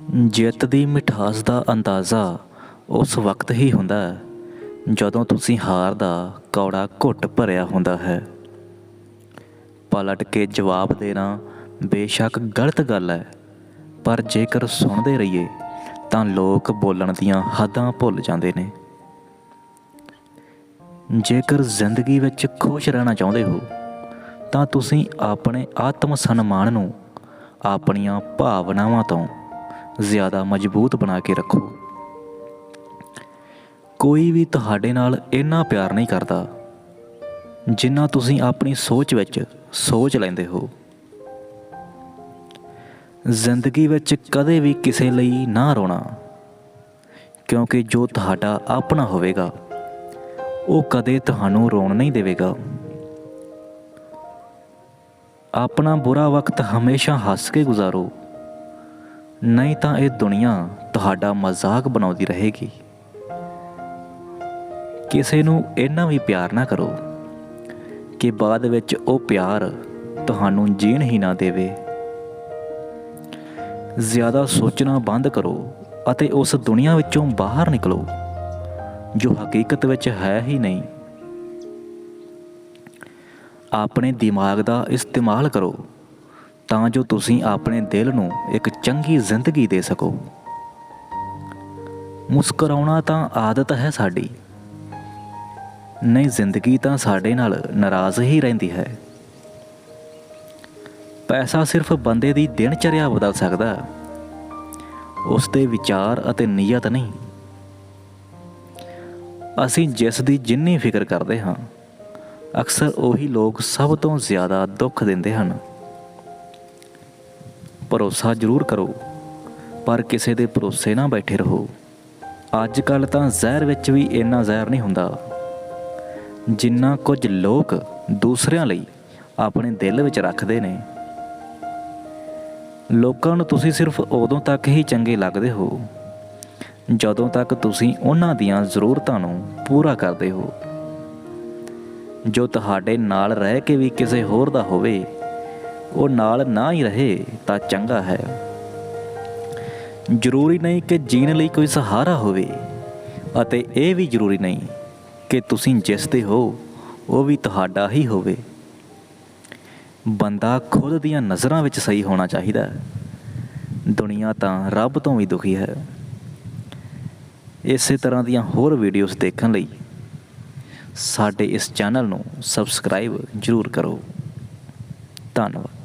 ਜਿੱਤ ਦੀ ਮਿਠਾਸ ਦਾ ਅੰਦਾਜ਼ਾ ਉਸ ਵਕਤ ਹੀ ਹੁੰਦਾ ਹੈ, ਜਦੋਂ ਤੁਸੀਂ ਹਾਰ ਦਾ ਕੌੜਾ ਘੁੱਟ ਭਰਿਆ ਹੁੰਦਾ ਹੈ। ਪਲਟ ਕੇ ਜਵਾਬ ਦੇਣਾ ਬੇਸ਼ੱਕ ਗਲਤ ਗੱਲ ਹੈ, ਪਰ ਜੇਕਰ ਸੁਣਦੇ ਰਹੀਏ, ਤਾਂ ਲੋਕ ਬੋਲਣ ਦੀਆਂ ਹੱਦਾਂ ਭੁੱਲ ਜਾਂਦੇ ਨੇ। ਜੇਕਰ ਜ਼ਿੰਦਗੀ ਵਿੱਚ ਖੁਸ਼ ਰਹਿਣਾ ਚਾਹੁੰਦੇ ਹੋ, ਤਾਂ ਤੁਸੀਂ ਆਪਣੇ ਆਤਮ ਸਨਮਾਨ ਨੂੰ ਆਪਣੀਆਂ ਭਾਵਨਾਵਾਂ ਤੋਂ ਜ਼ਿਆਦਾ ਮਜ਼ਬੂਤ ਬਣਾ ਕੇ ਰੱਖੋ। ਕੋਈ ਵੀ ਤੁਹਾਡੇ ਨਾਲ ਇੰਨਾ ਪਿਆਰ ਨਹੀਂ ਕਰਦਾ, ਜਿੰਨਾ ਤੁਸੀਂ ਆਪਣੀ ਸੋਚ ਵਿੱਚ ਸੋਚ ਲੈਂਦੇ ਹੋ। ਜ਼ਿੰਦਗੀ ਵਿੱਚ ਕਦੇ ਵੀ ਕਿਸੇ ਲਈ ਨਾ ਰੋਣਾ, ਕਿਉਂਕਿ ਜੋ ਤੁਹਾਡਾ ਆਪਣਾ ਹੋਵੇਗਾ, ਉਹ ਕਦੇ ਤੁਹਾਨੂੰ ਰੋਣ ਨਹੀਂ ਦੇਵੇਗਾ। ਆਪਣਾ ਬੁਰਾ ਵਕਤ ਹਮੇਸ਼ਾ ਹੱਸ ਕੇ ਗੁਜ਼ਾਰੋ। ਨਹੀਂ ਤਾਂ ਇਹ ਦੁਨੀਆ ਤੁਹਾਡਾ ਮਜ਼ਾਕ ਬਣਾਉਂਦੀ ਰਹੇਗੀ। ਕਿਸੇ ਨੂੰ ਇੰਨਾ ਵੀ ਪਿਆਰ ਨਾ ਕਰੋ ਕਿ ਬਾਅਦ ਵਿੱਚ ਉਹ ਪਿਆਰ ਤੁਹਾਨੂੰ ਜੀਣ ਹੀ ਨਾ ਦੇਵੇ। ਜ਼ਿਆਦਾ ਸੋਚਣਾ ਬੰਦ ਕਰੋ ਅਤੇ ਉਸ ਦੁਨੀਆ ਵਿੱਚੋਂ ਬਾਹਰ ਨਿਕਲੋ, ਜੋ ਹਕੀਕਤ ਵਿੱਚ ਹੈ ਹੀ ਨਹੀਂ। ਆਪਣੇ ਦਿਮਾਗ ਦਾ ਇਸਤੇਮਾਲ ਕਰੋ। ਤਾਂ ਜੋ ਤੁਸੀਂ ਆਪਣੇ ਦਿਲ ਨੂੰ ਇੱਕ ਚੰਗੀ ਜ਼ਿੰਦਗੀ ਦੇ ਸਕੋ। ਮੁਸਕਰਾਉਣਾ ਤਾਂ ਆਦਤ ਹੈ ਸਾਡੀ। ਨਹੀਂ ਜ਼ਿੰਦਗੀ ਤਾਂ ਸਾਡੇ ਨਾਲ ਨਾਰਾਜ਼ ਹੀ ਰਹਿੰਦੀ ਹੈ। ਪੈਸਾ ਸਿਰਫ ਬੰਦੇ ਦੀ ਦਿਨਚਰਿਆ ਬਦਲ ਸਕਦਾ। ਹੈ, ਉਸ ਦੇ ਵਿਚਾਰ ਅਤੇ ਨੀਅਤ ਨਹੀਂ। ਅਸੀਂ ਜਿਸ ਦੀ ਜਿੰਨੀ ਫਿਕਰ ਕਰਦੇ ਹਾਂ ਅਕਸਰ ਉਹੀ ਲੋਕ ਸਭ ਤੋਂ ਜ਼ਿਆਦਾ ਦੁੱਖ ਦਿੰਦੇ ਹਨ। ਭਰੋਸਾ ਜ਼ਰੂਰ ਕਰੋ, ਪਰ ਕਿਸੇ ਦੇ ਭਰੋਸੇ ਨਾ ਬੈਠੇ ਰਹੋ। ਅੱਜ ਕੱਲ ਤਾਂ ਜ਼ਹਿਰ ਵਿੱਚ ਵੀ ਇੰਨਾ ਜ਼ਹਿਰ ਨਹੀਂ ਹੁੰਦਾ। ਜਿੰਨਾ ਕੁਝ ਲੋਕ ਦੂਸਰਿਆਂ ਲਈ ਆਪਣੇ ਦਿਲ ਵਿੱਚ ਰੱਖਦੇ ਨੇ। ਲੋਕਾਂ ਨੂੰ ਤੁਸੀਂ ਸਿਰਫ ਉਦੋਂ ਤੱਕ ਹੀ ਚੰਗੇ ਲੱਗਦੇ ਹੋ, ਜਦੋਂ ਤੱਕ ਤੁਸੀਂ ਉਹਨਾਂ ਦੀਆਂ ਜ਼ਰੂਰਤਾਂ ਨੂੰ ਪੂਰਾ ਕਰਦੇ ਹੋ। ਜੋ ਤੁਹਾਡੇ ਨਾਲ ਰਹਿ ਕੇ ਵੀ ਕਿਸੇ ਹੋਰ ਦਾ ਹੋਵੇ ਉਹ ਨਾਲ ਨਾ ਹੀ ਰਹੇ ਤਾਂ ਚੰਗਾ ਹੈ। ਜ਼ਰੂਰੀ ਨਹੀਂ ਕਿ ਜੀਣ ਲਈ ਕੋਈ ਸਹਾਰਾ ਹੋਵੇ ਅਤੇ ਇਹ ਵੀ ਜ਼ਰੂਰੀ ਨਹੀਂ ਕਿ ਤੁਸੀਂ ਜਿਸ ਤੇ ਹੋ, ਉਹ ਵੀ ਤੁਹਾਡਾ ਹੀ ਹੋਵੇ। ਬੰਦਾ ਖੁਦ ਦੀਆਂ ਨਜ਼ਰਾਂ ਵਿੱਚ ਸਹੀ ਹੋਣਾ ਚਾਹੀਦਾ ਹੈ। ਦੁਨੀਆ ਤਾਂ ਰੱਬ ਤੋਂ ਵੀ ਦੁਖੀ ਹੈ। ਇਸੇ ਤਰ੍ਹਾਂ ਦੀਆਂ ਹੋਰ ਵੀਡੀਓਜ਼ ਦੇਖਣ ਲਈ ਸਾਡੇ ਇਸ ਚੈਨਲ ਨੂੰ ਸਬਸਕ੍ਰਾਈਬ ਜ਼ਰੂਰ ਕਰੋ। ਧੰਨਵਾਦ।